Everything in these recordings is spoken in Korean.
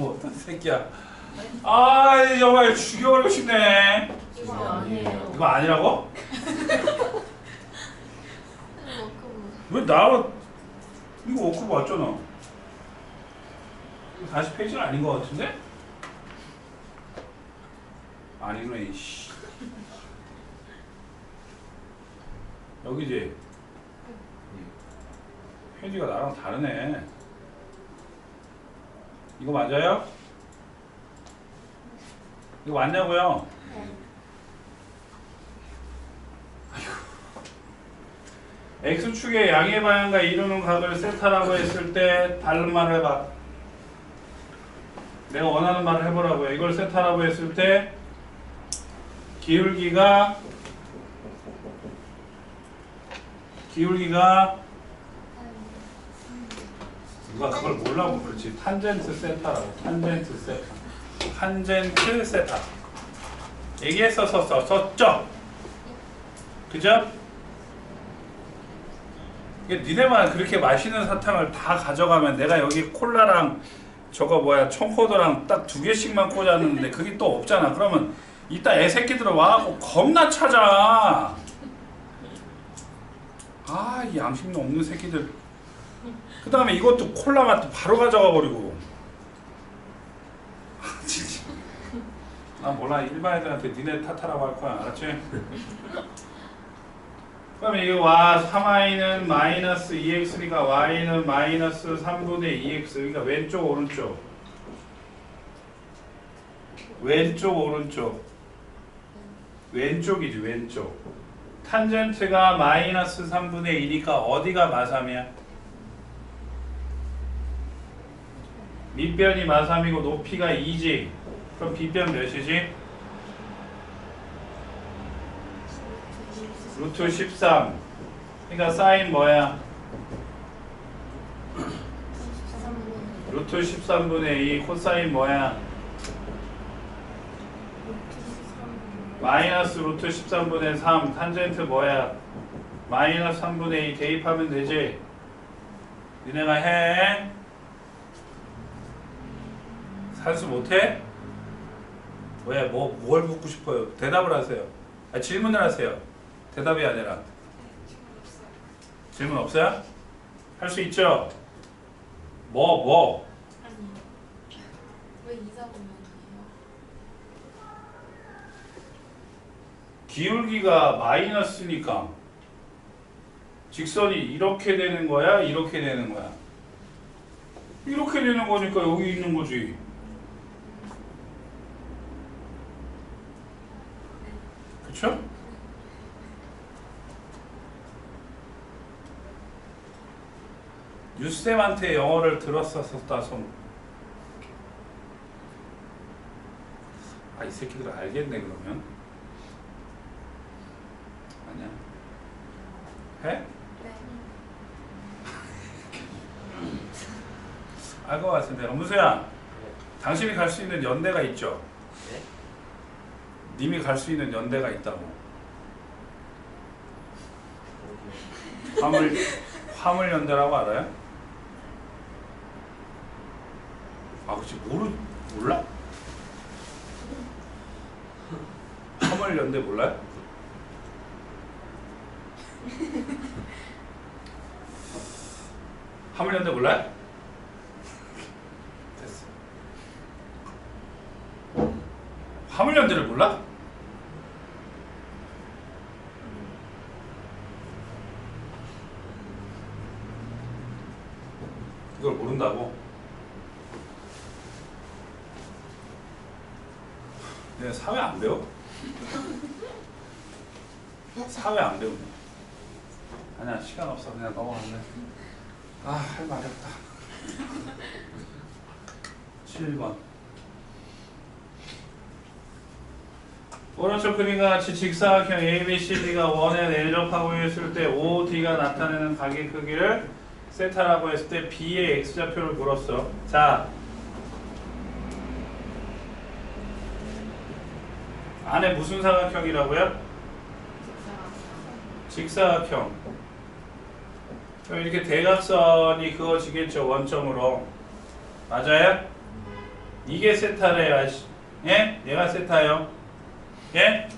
어떤 새끼야. 아, 정말 죽여버리고 싶네. 이거 아니에요. 이거 아니라고? 이거 그왜 나, 이거 워크 맞잖아. 이거 다시 페이지는 아닌 것 같은데? 아니구나, 이씨. 여기지? 페이지가 나랑 다르네. 이거 맞아요? 이거 맞냐고요? X축의 양의 방향과 이루는 각을 세타라고 했을 때 다른 말을 해봐. 내가 원하는 말을 해보라고요. 이걸 세타라고 했을 때 기울기가 기울기가 누가 그걸 몰라고 그렇지. 탄젠트 세타라고. 탄젠트 세타. 탄젠트 세타. 얘기했었어, 썼죠? 그죠? 이게 니네만 그렇게 맛있는 사탕을 다 가져가면 내가 여기 콜라랑 저거 뭐야 청포도랑 딱 두 개씩만 꽂았는데 그게 또 없잖아. 그러면 이따 애새끼들 와갖고 겁나 찾아. 아, 이 양심도 없는 새끼들. 그 다음에 이것도 콜라 맛도 바로 가져가 버리고. 아, 진짜. 나 몰라. 일반 애들한테 니네 탓하라고 할 거야. 알았지? 그럼 이게 와 3i는 마이너스 2x니까 y는 마이너스 3분의 2x 그러니까 왼쪽 오른쪽 왼쪽 오른쪽 왼쪽이지 왼쪽 탄젠트가 마이너스 3분의 2니까 어디가 마삼이야? 밑변이 마삼이고 높이가 2지 그럼 빗변 몇이지? 루트 13 그러니까 사인 뭐야? 루트 13분의 2 코사인 뭐야? 마이너스 루트 13분의 3 탄젠트 뭐야? 마이너스 3분의 2 대입하면 되지? 니네가 해? 산수 못해? 왜? 뭐, 뭘 묻고 싶어요? 대답을 하세요. 아, 질문을 하세요. 대답이 아니라. 질문 없어요? 할 수 있죠? 뭐, 뭐? 기울기가 마이너스니까 직선이 이렇게 되는 거야? 이렇게 되는 거야? 이렇게 되는 거니까 여기 있는 거지. 그쵸? 유쌤한테 영어를 들었었다 손. 아 이 새끼들 알겠네 그러면. 아니야. 해? 네. 알것 같은데. 엄수야, 당신이 갈 수 있는 연대가 있죠? 네? 님이 갈 수 있는 연대가 있다고. 화물, 화물 연대라고 알아요? 아, 그치. 모르, 몰라? 화물 연대 몰라요? 화물 연대 몰라요? 됐어. 화물연대를 몰라? 이걸 모른다고? 내가 사회 안 배워? 사회 안 배우네. 아니야 시간 없어 그냥 넘어갈래. 아할 말이 없다. 7번. 오른쪽 그림과 같이 직사각형 ABCD가 원에 내접하고 있을 때 OD가 나타내는 각의 크기를 세타라고 했을 때 B의 X좌표를 물었어. 자, 안에 무슨 사각형이라고요? 직사각형. 그럼 이렇게 대각선이 그어지겠죠 원점으로. 맞아요? 이게 세타래요. 예? 얘가 세타요. 예?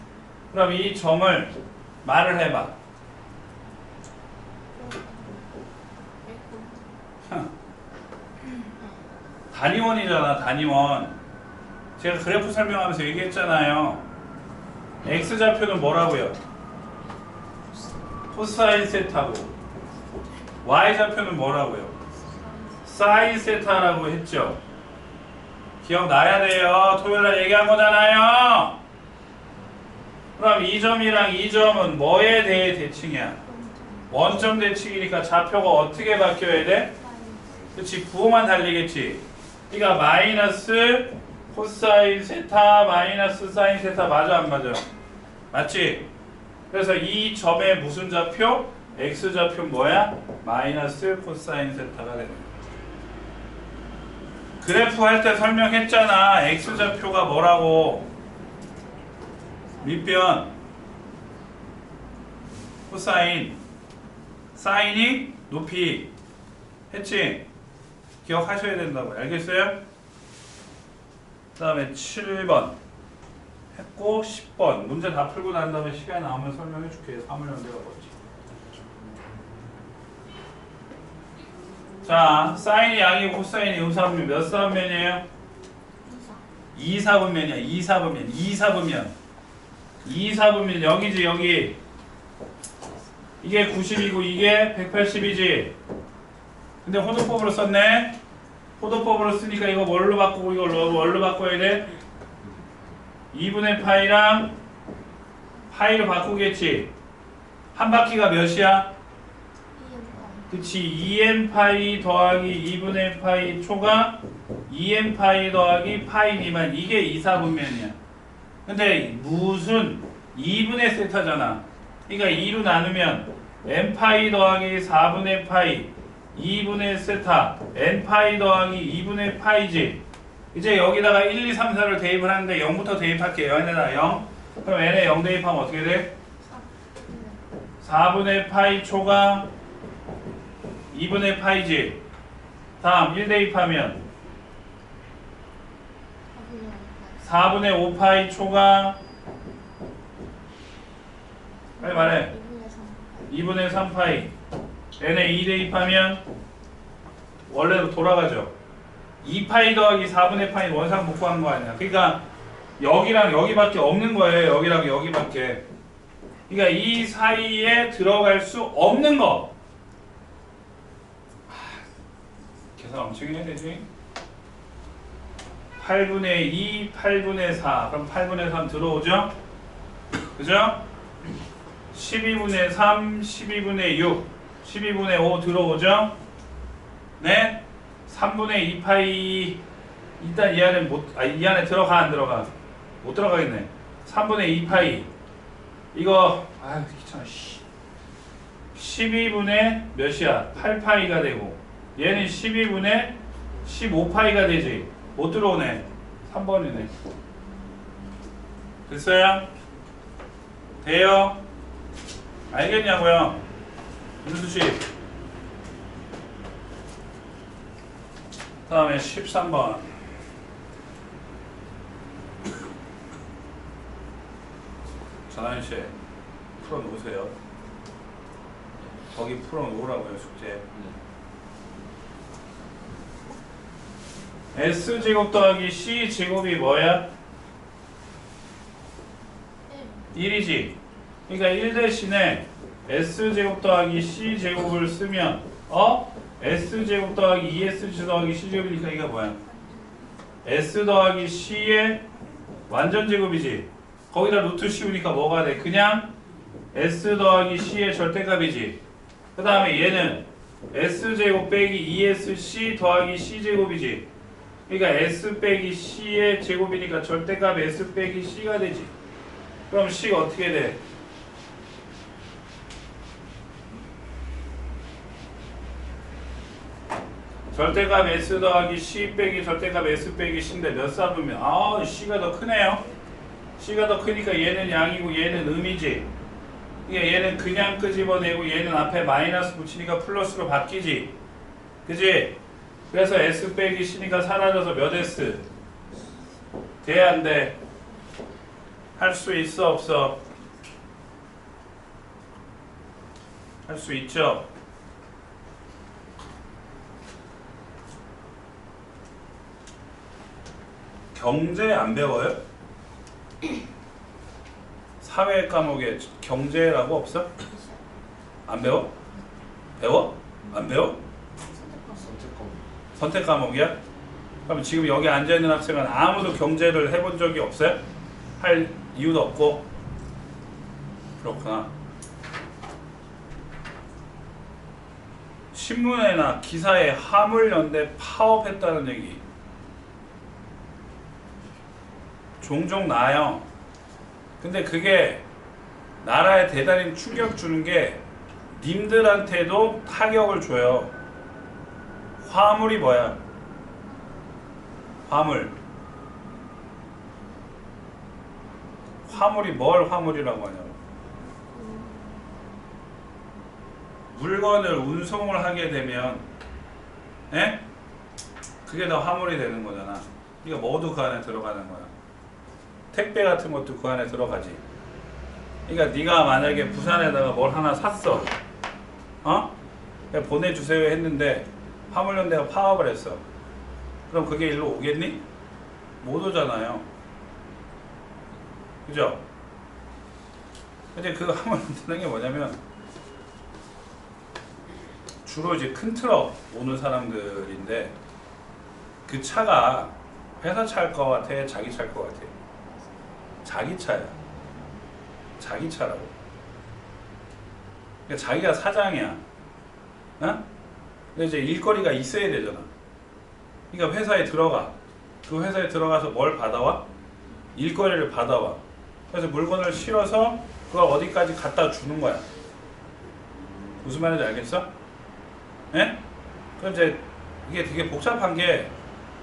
그럼 이 점을 말을 해봐. 단위원이잖아, 단위원. 제가 그래프 설명하면서 얘기했잖아요. X좌표는 뭐라고요? 코사인 세타고 Y좌표는 뭐라고요? 사인 세타라고 했죠. 기억나야 돼요. 토요일 날 얘기한 거잖아요. 그럼 이 점이랑 이 점은 뭐에 대해 대칭이야? 원점 대칭이니까 좌표가 어떻게 바뀌어야 돼? 그치 부호만 달리겠지. 그러니까 마이너스 코사인 세타 마이너스 사인 세타 맞아 안 맞아? 맞지? 그래서 이 점의 무슨 좌표? x 좌표 뭐야? 마이너스 코사인 세타가 되는 거야. 그래프 할 때 설명했잖아. x 좌표가 뭐라고? 밑변 코사인 사인이 높이 했지? 기억하셔야 된다고. 알겠어요? 그 다음에 7번. 했고 10번. 문제 다 풀고 난 다음에 시간 나오면 설명해 줄게. 3을 연대가 뭐지. 자 사인이 양이고 코사인이 음사분면 몇 사분면이에요? 2 사분면이야. 2 사분면. 2 사분면 2 사분면 여기지 여기 이게 90이고 이게 180이지. 근데 호도법으로 썼네. 호도법으로 쓰니까 이거 뭘로 바꾸고 이거 뭘로 바꿔야 돼? 2분의 파이랑 파이로 바꾸겠지. 한 바퀴가 몇이야? 그치. 2n 파이 더하기 2분의 파이 초가 2n 파이 더하기 파이 미만 이게 2, 4분면이야 근데 무슨 2분의 세타잖아. 그러니까 2로 나누면 n 파이 더하기 4분의 파이 2분의 세타 n 파이 더하기 2분의 파이지. 이제 여기다가 1, 2, 3, 4를 대입을 하는데 0부터 대입할게요. n에다 0 그럼 n에 0 대입하면 어떻게 돼? 4분의 파이 초가 2분의 파이지. 다음 1 대입하면 4분의 5파이 초가 빨리 말해. 2분의 3파이. n에 2 대입하면 원래로 돌아가죠. 2파이 더하기 4분의 파이 원상 복구한 거 아니야. 그러니까 여기랑 여기밖에 없는 거예요. 여기랑 여기밖에. 그러니까 이 사이에 들어갈 수 없는 거. 하, 계산 엄청 해야 되지 8분의 2, 8분의 4 그럼 8분의 3 들어오죠? 그죠? 12분의 3, 12분의 6, 12분의 5 들어오죠? 네? 3분의 2 파이 일단 이 안에 못, 아, 이 안에 들어가 안 들어가? 못 들어가겠네. 3분의 2 파이 이거 아 귀찮아. 씨. 12분의 몇이야? 8파이가 되고 얘는 12분의 15파이가 되지. 못 들어오네. 3번이네. 됐어요? 돼요? 알겠냐고요? 윤수 씨. 다음에 13번. 전환 씨, 풀어 놓으세요. 거기 풀어 놓으라고요, 숙제. S 제곱 더하기 C 제곱이 뭐야? 1이지. 그러니까 1 대신에 S 제곱 더하기 C 제곱을 쓰면 어? S 제곱 더하기 2S 더하기 C 제곱이니까 이게 뭐야? S 더하기 C의 완전 제곱이지. 거기다 루트 씌우니까 뭐가 돼? 그냥 S 더하기 C의 절대값이지. 그 다음에 얘는 S 제곱 빼기 2SC 더하기 C 제곱이지. 그러니까 S 빼기 C의 제곱이니까 절대값 S 빼기 C가 되지. 그럼 C가 어떻게 돼? 절대값 S 더하기 C 빼기 절대값 S 빼기 C인데 몇 사분면? 아, C가 더 크네요. C가 더 크니까 얘는 양이고 얘는 음이지. 이게 얘는 그냥 끄집어내고 얘는 앞에 마이너스 붙이니까 플러스로 바뀌지. 그지? 그래서 S 빼기 C니까 사라져서 몇 S? 돼, 안 돼? 할 수 있어, 없어? 할 수 있죠? 경제 안 배워요? 사회 과목에 경제라고 없어? 안 배워? 배워? 안 배워? 선택 과목이야? 그럼 지금 여기 앉아 있는 학생은 아무도 경제를 해본 적이 없어요? 할 이유도 없고 그렇구나. 신문에나 기사에 화물연대 파업했다는 얘기 종종 나요. 근데 그게 나라에 대단히 충격 주는 게 님들한테도 타격을 줘요. 화물이 뭐야? 화물. 화물이 뭘 화물이라고 하냐고. 물건을 운송을 하게 되면, 에? 그게 다 화물이 되는 거잖아. 이거 모두 그 안에 들어가는 거야. 택배 같은 것도 그 안에 들어가지. 그러니까 네가 만약에 부산에다가 뭘 하나 샀어, 어? 보내주세요 했는데 화물연대가 파업을 했어. 그럼 그게 일로 오겠니? 못 오잖아요. 그죠? 이제 그 화물연대는 게 뭐냐면 주로 이제 큰 트럭 오는 사람들인데 그 차가 회사 차일 것 같아? 자기 차일 것 같아? 자기 차야. 자기 차라고. 그러니까 자기가 사장이야. 어? 근데 이제 일거리가 있어야 되잖아. 그러니까 회사에 들어가. 그 회사에 들어가서 뭘 받아와? 일거리를 받아와. 그래서 물건을 실어서 그걸 어디까지 갖다 주는 거야. 무슨 말인지 알겠어? 예? 그럼 이제 이게 되게 복잡한 게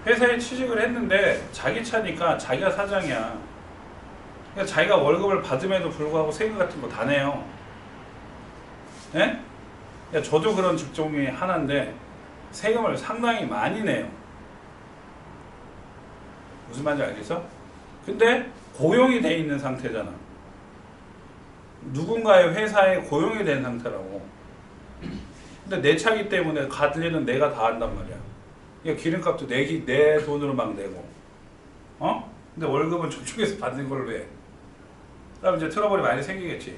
회사에 취직을 했는데 자기 차니까 자기가 사장이야. 그러니까 자기가 월급을 받음에도 불구하고 세금 같은 거 다 내요. 예? 야, 저도 그런 직종이 하나인데 세금을 상당히 많이 내요. 무슨 말인지 알겠어? 근데 고용이 돼 있는 상태잖아. 누군가의 회사에 고용이 된 상태라고. 근데 내 차기 때문에 가들리는 내가 다 한단 말이야. 그러니까 기름값도 내, 기- 내 돈으로 막 내고. 어? 근데 월급은 저쪽에서 받는 걸로 해. 그럼 이제 트러블이 많이 생기겠지.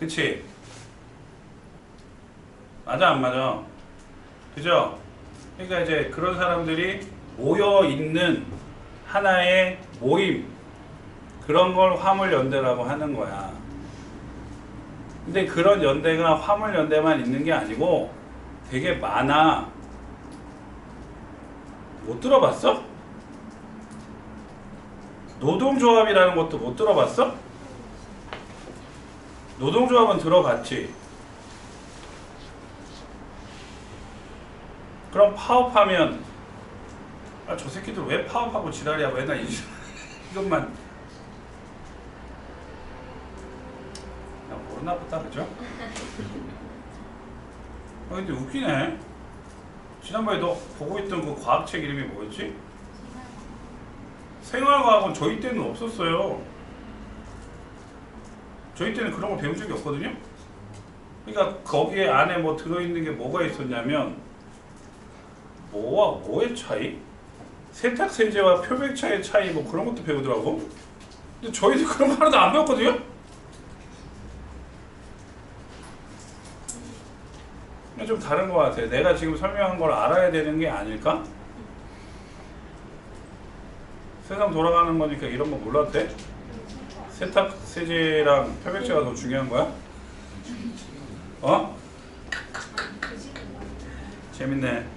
그치? 맞아 안 맞아? 그죠? 그러니까 이제 그런 사람들이 모여 있는 하나의 모임 그런 걸 화물 연대라고 하는 거야. 근데 그런 연대가 화물 연대만 있는 게 아니고 되게 많아. 못 들어봤어? 노동조합이라는 것도 못 들어봤어? 노동조합은 들어봤지. 그럼 파업하면 아 저 새끼들 왜 파업하고 지랄이야? 왜 나 이 이것만. 야 모르나 보다 그죠? 아 근데 웃기네. 지난번에 너 보고 있던 그 과학책 이름이 뭐였지? 생활과학은 저희 때는 없었어요. 저희 때는 그런 걸 배운 적이 없거든요. 그러니까 거기에 안에 뭐 들어있는 게 뭐가 있었냐면 뭐와 뭐의 차이? 세탁 세제와 표백차의 차이 뭐 그런 것도 배우더라고. 근데 저희도 그런 거 하나도 안 배웠거든요. 좀 다른 것 같아. 내가 지금 설명한 걸 알아야 되는 게 아닐까? 세상 돌아가는 거니까 이런 거 몰랐대? 세탁 세제랑 표백제가 더 중요한 거야? 어? 재밌네.